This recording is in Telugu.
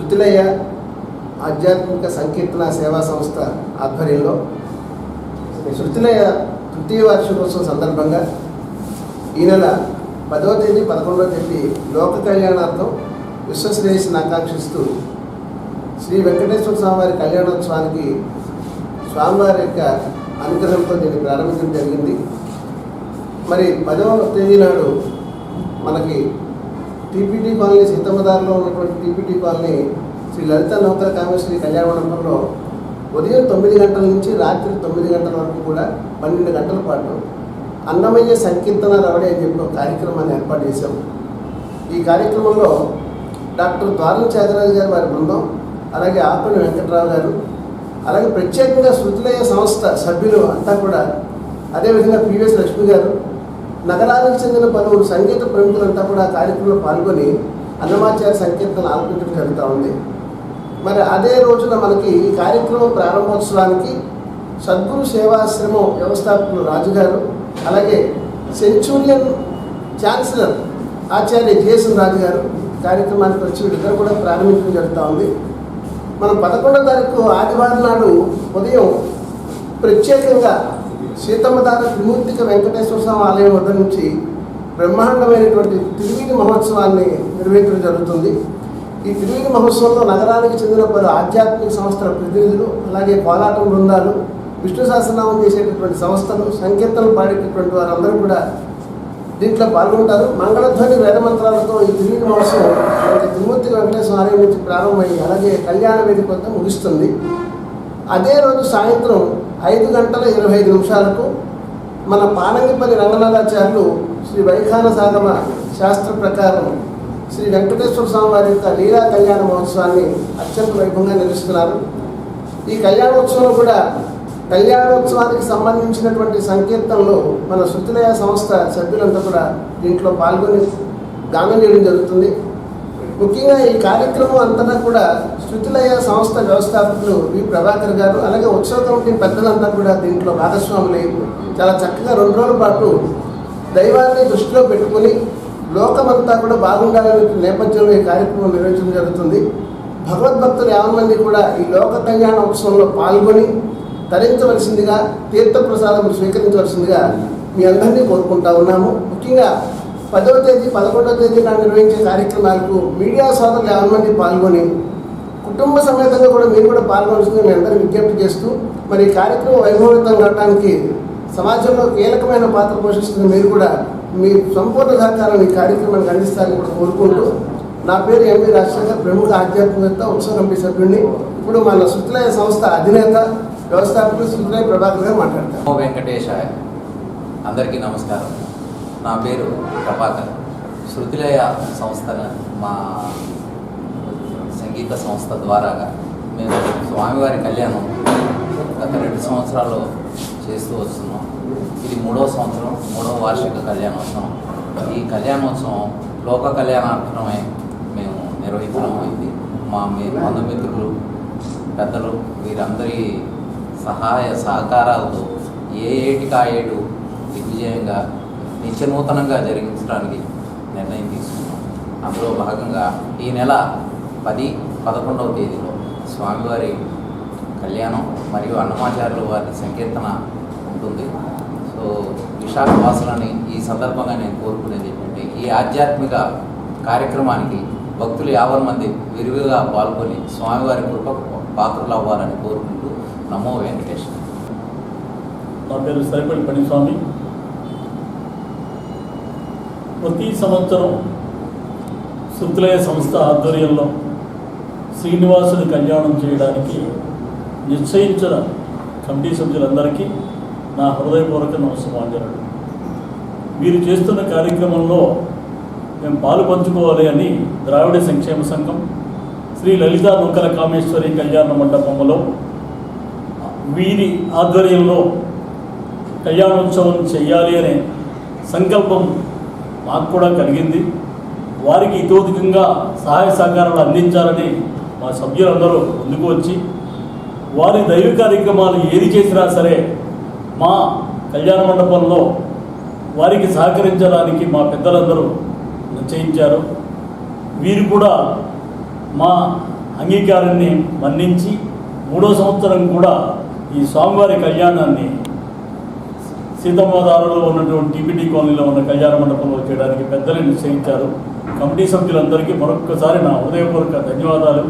శృతిలయ్య ఆధ్యాత్మిక సంకీర్తన సేవా సంస్థ ఆధ్వర్యంలో ఈ తృతీయ వార్షికోత్సవం సందర్భంగా ఈ నెల పదవ తేదీ పదకొండవ తేదీ లోక కళ్యాణార్థం విశ్వశ్రేయస్సును ఆకాంక్షిస్తూ శ్రీ వెంకటేశ్వర స్వామివారి కళ్యాణోత్సవానికి స్వామివారి యొక్క అనుగ్రహంతో దీన్ని ప్రారంభించడం జరిగింది. మరి పదవ తేదీ నాడు మనకి టీపీటీ కాలనీ సీతమ్మదారిలో ఉన్నటువంటి టీపీటీ కాలనీ శ్రీ లలిత నౌకర కామేశ్వరి కళ్యాణ మండపంలో ఉదయం తొమ్మిది గంటల నుంచి రాత్రి తొమ్మిది గంటల వరకు కూడా పన్నెండు గంటల పాటు అన్నమయ్య సంకీర్తన రవడి అని చెప్పి ఒక కార్యక్రమాన్ని ఏర్పాటు చేశాం. ఈ కార్యక్రమంలో డాక్టర్ ద్వారం చేతరాజు గారి వారి బృందం అలాగే ఆపని వెంకట్రావు గారు అలాగే ప్రత్యేకంగా శృతులయ్య సంస్థ సభ్యులు అంతా కూడా అదేవిధంగా పివిఎస్ లక్ష్మి గారు నగరానికి చెందిన పలువురు సంగీత ప్రముఖులంతా కూడా ఆ కార్యక్రమంలో పాల్గొని అన్నమాచార్య సంకీర్తన ఆలపించడం జరుగుతూ ఉంది. మరి అదే రోజున మనకి ఈ కార్యక్రమం ప్రారంభోత్సవానికి సద్గురు సేవాశ్రమం వ్యవస్థాపకులు రాజుగారు అలాగే centurion chancellor Acharya Jason Raju గారు కార్యక్రమానికి వచ్చి వీళ్ళిద్దరు కూడా ప్రారంభించడం జరుగుతూ ఉంది. మనం పదకొండో తారీఖు ఆదివారం నాడు ఉదయం ప్రత్యేకంగా సీతమ్మదార త్రిమూర్తిక వెంకటేశ్వర స్వామి ఆలయం వద్ద నుంచి బ్రహ్మాండమైనటువంటి తిరువీధి మహోత్సవాన్ని నిర్వహించడం జరుగుతుంది. ఈ తిరువీధి మహోత్సవంలో నగరానికి చెందిన పలు ఆధ్యాత్మిక సంస్థల ప్రతినిధులు అలాగే కోలాటం బృందాలు విష్ణు సహస్రనామం చేసేటటువంటి సంస్థలు సంకీర్తనలు పాడేటటువంటి వారందరూ కూడా దీంట్లో పాల్గొంటారు. మంగళధ్వని వేదమంత్రాలతో ఈ తిరిగి మహోత్సవం మనకి తిరుమూర్తి వెంకటేశ్వర ఆలయం నుంచి ప్రారంభమై అలాగే కళ్యాణ వేదిక వద్ద ముగుస్తుంది. అదే రోజు సాయంత్రం ఐదు గంటల ఇరవై ఐదు నిమిషాలకు మన పానంగిపల్లి రంగనాథాచార్యులు శ్రీ వైఖాన సాగమ శాస్త్ర ప్రకారం శ్రీ వెంకటేశ్వర స్వామి వారి యొక్క లీలా కళ్యాణ మహోత్సవాన్ని అత్యంత వైభవంగా నిర్వహిస్తున్నారు. ఈ కళ్యాణోత్సవం కూడా కళ్యాణోత్సవానికి సంబంధించినటువంటి సంకీర్తనలు మన శృతిలయ సంస్థ సభ్యులంతా కూడా దీంట్లో పాల్గొని గానం చేయడం జరుగుతుంది. ముఖ్యంగా ఈ కార్యక్రమం అంతటా కూడా శృతులయ సంస్థ వ్యవస్థాపకులు వి. ప్రభాకర్ గారు అలాగే ఉత్సవ కమిటీ పెద్దలంతా కూడా దీంట్లో భాగస్వాములై చాలా చక్కగా రెండు రోజుల పాటు దైవాన్ని దృష్టిలో పెట్టుకుని లోకమంతా కూడా బాగుండాలనే నేపథ్యంలో ఈ కార్యక్రమం నిర్వహించడం జరుగుతుంది. భగవద్భక్తులు యాభై మంది కూడా ఈ లోక కళ్యాణ ఉత్సవంలో పాల్గొని తరించవలసిందిగా తీర్థప్రసాదం స్వీకరించవలసిందిగా మీ అందరినీ కోరుకుంటా ఉన్నాము. ముఖ్యంగా పదవ తేదీ పదకొండవ తేదీ నాడు నిర్వహించే కార్యక్రమాలకు మీడియా సోదరులు ఎవరి మంది పాల్గొని కుటుంబ సమేతంగా కూడా మీరు కూడా పాల్గొనాల్సింది మీ అందరూ విజ్ఞప్తి చేస్తూ మరి ఈ కార్యక్రమం వైభవంతం కావడానికి సమాజంలో కీలకమైన పాత్ర పోషిస్తున్న మీరు కూడా మీ సంపూర్ణ సహకారం ఈ కార్యక్రమానికి అందిస్తారని కూడా కోరుకుంటూ నా పేరు ఎంవి రాజశేఖర్ ప్రముఖ ఆధ్యాత్మికత ఉత్సవ కమిటీ సభ్యుడిని ఇప్పుడు మన శృతిలయ సంస్థ అధినేత వ్యవస్థాపకులు శృతిలయ ప్రభాకర్ గారు మాట్లాడతారు. నమో వెంకటేశాయ. అందరికీ నమస్కారం. నా పేరు ప్రభాకర్. శృతిలయ సంస్థ మా సంగీత సంస్థ ద్వారాగా మేము స్వామివారి కళ్యాణం గత రెండు సంవత్సరాలు చేస్తూ వస్తున్నాం. ఇది మూడవ సంవత్సరం మూడవ వార్షిక కళ్యాణోత్సవం. ఈ కళ్యాణోత్సవం లోక కళ్యాణార్థమే మేము నిర్వహించడం అయింది మా మీ బంధుమిత్రులు పెద్దలు వీరందరి సహాయ సహకారాలతో ఏ ఏటికా ఏడు విజయంగా నిత్యనూతనంగా జరిగించడానికి నిర్ణయం తీసుకున్నాం. అందులో భాగంగా ఈ నెల పది పదకొండవ తేదీలో స్వామివారి కళ్యాణం మరియు అన్నమాచార్యుల వారి సంకీర్తన ఉంటుంది. సో విశాఖ వాసులని ఈ సందర్భంగా నేను కోరుకునేది ఏంటంటే ఈ ఆధ్యాత్మిక కార్యక్రమానికి భక్తులు యాభై మంది విరివిగా పాల్గొని స్వామివారి కృపకు పాత్రలు అవ్వాలని కోరుకుంటూ నమో వెంకటేశ్వర నా పేరు సరిపల్లి పనిస్వామి ప్రతి సంవత్సరం శుద్ధులయ సంస్థ ఆధ్వర్యంలో శ్రీనివాసుని కళ్యాణం చేయడానికి నిశ్చయించిన కమిటీ సభ్యులందరికీ నా హృదయపూర్వక నమస్కారాలు. వీరు చేస్తున్న కార్యక్రమంలో మేము పాలు పంచుకోవాలి అని ద్రావిడ సంక్షేమ సంఘం శ్రీ లలితా నూకల కామేశ్వరి కళ్యాణ మండపంలో వీరి ఆధ్వర్యంలో కళ్యాణోత్సవం చేయాలి అనే సంకల్పం మాకు కూడా కలిగింది. వారికి ఇతోధికంగా సహాయ సహకారాలు అందించాలని మా సభ్యులందరూ ముందుకు వచ్చి వారి దైవ కార్యక్రమాలు ఏది చేసినా సరే మా కళ్యాణ మండపంలో వారికి సహకరించడానికి మా పెద్దలందరూ నిశ్చయించారు. వీరు కూడా మా అంగీకారాన్ని మన్నించి మూడో సంవత్సరం కూడా ఈ స్వామివారి కళ్యాణాన్ని సీతమ్మదారులో ఉన్నటువంటి టీపీటీ కాలనీలో ఉన్న కళ్యాణ మండపంలో చేయడానికి పెద్దలు నిశ్చయించారు. కమిటీ సభ్యులందరికీ మరొక్కసారి నా హృదయపూర్వక ధన్యవాదాలు.